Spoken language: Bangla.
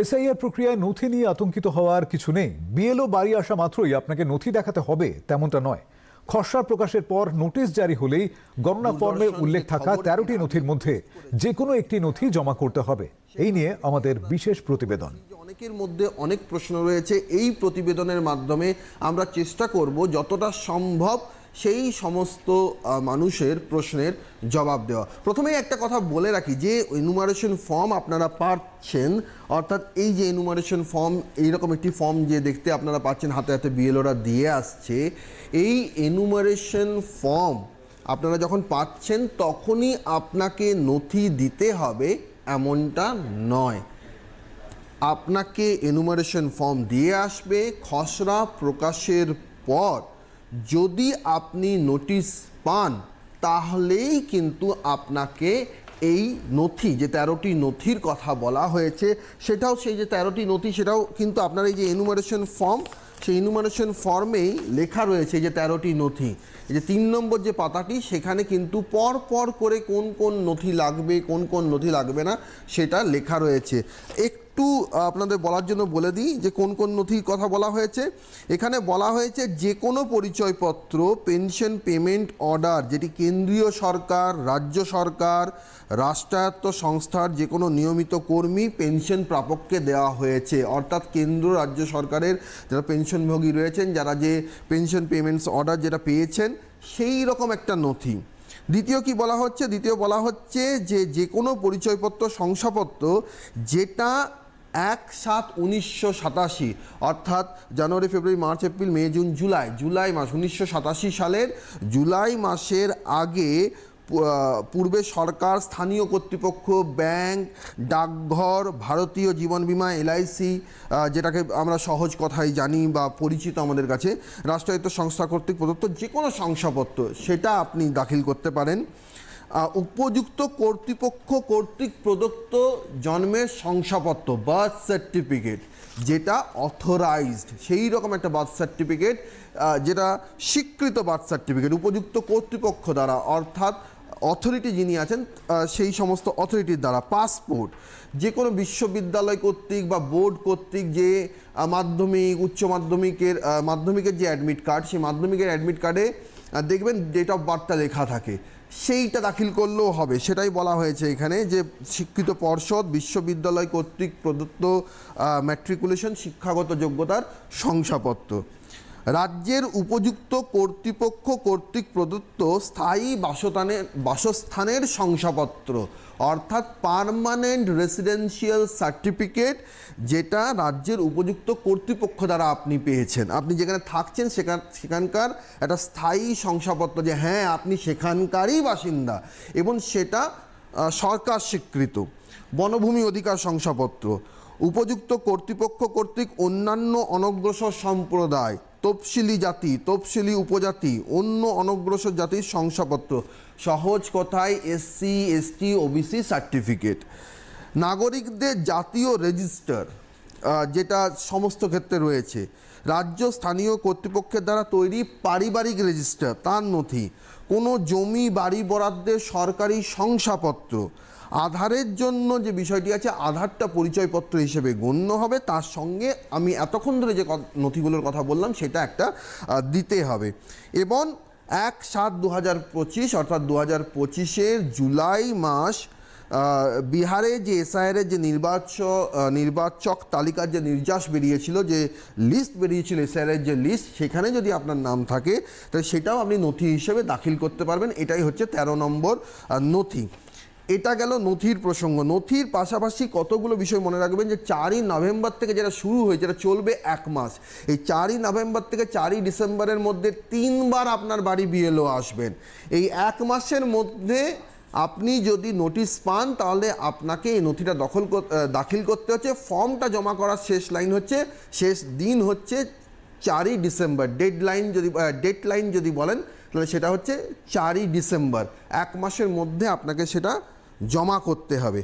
এসআইআর প্রক্রিয়ায় নথি নিয়ে আতঙ্কিত হওয়ার কিছু নেই। বিএলও বাড়ি আসা মাত্রই আপনাকে নথি দেখাতে হবে তেমনটা নয়। খসড়া প্রকাশের পর নোটিশ জারি হলেই গণনা ফর্মে উল্লেখ থাকা তেরোটি নথির মধ্যে যে কোনো একটি নথি জমা করতে হবে। এই নিয়ে আমাদের বিশেষ প্রতিবেদন। অনেকের মধ্যে অনেক প্রশ্ন রয়েছে এই প্রতিবেদনের মাধ্যমে আমরা চেষ্টা করব যতটা সম্ভব সেই সমস্ত মানুষের প্রশ্নের জবাব দেওয়া। প্রথমেই একটা কথা বলে রাখি যে এনুমারেশন ফর্ম আপনারা পাচ্ছেন, অর্থাৎ এই যে এনুমারেশন ফর্ম এইরকম একটি ফর্ম যে দেখতে আপনারা পাচ্ছেন, হাতে হাতে বিএলওরা দিয়ে আসছে, এই এনুমারেশন ফর্ম আপনারা যখন পাচ্ছেন, তখনই আপনাকে নথি দিতে হবে, এমনটা নয়। আপনাকে এনুমারেশন ফর্ম দিয়ে আসবে, খসড়া প্রকাশের পর যদি আপনি নোটিশ পান, তাহলেই কিন্তু আপনাকে এই নথি, যে তেরোটি নথির কথা বলা হয়েছে, সেটাও সেই যে তেরোটি নথি, সেটাও কিন্তু আপনার এই যে এনুমারেশন ফর্ম সেই ইনুমারেশন ফর্মেই লেখা রয়েছে যে তেরোটি নথি। এই যে তিন নম্বর যে পাতাটি, সেখানে কিন্তু পর পর করে কোন কোন নথি লাগবে, কোন কোন নথি লাগবে না, সেটা লেখা রয়েছে। একটু আপনাদের বলার জন্য বলে দিই যে কোন কোন নথির কথা বলা হয়েছে। এখানে বলা হয়েছে যে কোনো পরিচয়পত্র, পেনশন পেমেন্ট অর্ডার, যেটি কেন্দ্রীয় সরকার, রাজ্য সরকার, রাষ্ট্রায়ত্ত সংস্থার যে কোনো নিয়মিত কর্মী পেনশন প্রাপককে দেওয়া হয়েছে। অর্থাৎ কেন্দ্র, রাজ্য সরকারের যারা পেনশনভোগী রয়েছেন, যারা যে পেনশন পেমেন্টস অর্ডার যেটা পেয়েছেন, সেই রকম একটা নথি। দ্বিতীয় কি বলা হচ্ছে? দ্বিতীয় বলা হচ্ছে যে যে কোনো পরিচয়পত্র, শংসাপত্র, যেটা এক সাত উনিশশো সাতাশি, অর্থাৎ জানুয়ারি, ফেব্রুয়ারি, মার্চ, এপ্রিল, মে, জুন, জুলাই জুলাই মাস উনিশশো সাতাশি সালের জুলাই মাসের আগে পূর্বে সরকার, স্থানীয় কর্তৃপক্ষ, ব্যাংক, ডাকঘর, ভারতীয় জীবন বীমা এলআইসি যেটাকে আমরা সহজ কথায় জানি বা পরিচিত আমাদের কাছে, রাষ্ট্রায়ত্ত সংস্থা কর্তৃক প্রদত্ত যে কোনো শংসাপত্র, সেটা আপনি দাখিল করতে পারেন। উপযুক্ত কর্তৃপক্ষ কর্তৃক প্রদত্ত জন্মের শংসাপত্র বার্থ সার্টিফিকেট যেটা অথরাইজড সেই রকম একটা বার্থ সার্টিফিকেট যেটা স্বীকৃত বার্থ সার্টিফিকেট উপযুক্ত কর্তৃপক্ষ দ্বারা, অর্থাৎ অথরিটি যিনি আছেন সেই সমস্ত অথরিটির দ্বারা পাসপোর্ট যে কোনো বিশ্ববিদ্যালয় কর্তৃক বা বোর্ড কর্তৃক যে মাধ্যমিক, উচ্চ মাধ্যমিকের মাধ্যমিকের যে অ্যাডমিট কার্ড সেই মাধ্যমিকের অ্যাডমিট কার্ডে দেখবেন ডেট অফ বার্থটা লেখা থাকে। সেইটা দাখিল করলেও হবে। সেটাই বলা হয়েছে এখানে যে শিক্ষিত পর্ষদ বিশ্ববিদ্যালয় কর্তৃক প্রদত্ত ম্যাট্রিকুলেশন শিক্ষাগত যোগ্যতার শংসাপত্র। রাজ্যের উপযুক্ত কর্তৃপক্ষ কর্তৃক প্রদত্ত স্থায়ী বাসস্থানের বাসস্থানের শংসাপত্র, অর্থাৎ পার্মানেন্ট রেসিডেন্সিয়াল সার্টিফিকেট যেটা রাজ্যের উপযুক্ত কর্তৃপক্ষ দ্বারা আপনি পেয়েছেন। আপনি যেখানে থাকছেন সেখান, সেখানকার একটা স্থায়ী শংসাপত্র যে হ্যাঁ আপনি সেখানকারই বাসিন্দা। এবং সেটা সরকার স্বীকৃত। বনভূমি অধিকার শংসাপত্র, উপযুক্ত কর্তৃপক্ষ কর্তৃক অন্যান্য অনগ্রসর সম্প্রদায় তফসিলি জাতি, তফসিলি উপজাতি, অন্য অনগ্রসর জাতির শংসাপত্র। সহজ কথায় এসসি এসটি ওবিসি সার্টিফিকেট। নাগরিকদের জাতীয় রেজিস্টার যেটা সমস্ত ক্ষেত্রে রয়েছে। রাজ্য স্থানীয় কর্তৃপক্ষের দ্বারা তৈরি পারিবারিক রেজিস্টার, তার নথি। কোনো জমি, বাড়ি বরাদ্দের সরকারি শংসাপত্র। আধারের জন্য যে বিষয়টি আছে, আধারটা পরিচয়পত্র হিসেবে গণ্য হবে। তার সঙ্গে আমি এতক্ষণ ধরে যে নথিগুলোর কথা বললাম, সেটা একটা দিতে হবে। এবং এক সাত দু হাজার পঁচিশ, অর্থাৎ দু হাজার পঁচিশের জুলাই মাস বিহারে যে এসআইআরের যে নির্বাচ নির্বাচক তালিকার যে নির্যাস বেরিয়েছিল, যে লিস্ট বেরিয়েছিল এসআইআরের যে লিস্ট সেখানে যদি আপনার নাম থাকে, তাহলে সেটাও আপনি নথি হিসেবে দাখিল করতে পারবেন। এটাই হচ্ছে তেরো নম্বর নথি। এটা গেল নথির প্রসঙ্গ। নথির পাশাপাশি কতগুলো বিষয় মনে রাখবেন যে চারই নভেম্বর থেকে যেটা শুরু হয়েছে যেটা চলবে এক মাস। এই চারই নভেম্বর থেকে চারই ডিসেম্বরের মধ্যে তিনবার আপনার বাড়ি বিএলও আসবেন। এই এক মাসের মধ্যে আপনি যদি নোটিশ পান, তাহলে আপনাকে এই নথিটা দখল দাখিল করতে হচ্ছে। ফর্মটা জমা করার শেষ লাইন হচ্ছে, শেষ দিন হচ্ছে চারই ডিসেম্বর। ডেড লাইন যদি ডেড লাইন যদি বলেন, তাহলে সেটা হচ্ছে চারই ডিসেম্বর। এক মাসের মধ্যে আপনাকে সেটা জমা করতে হবে।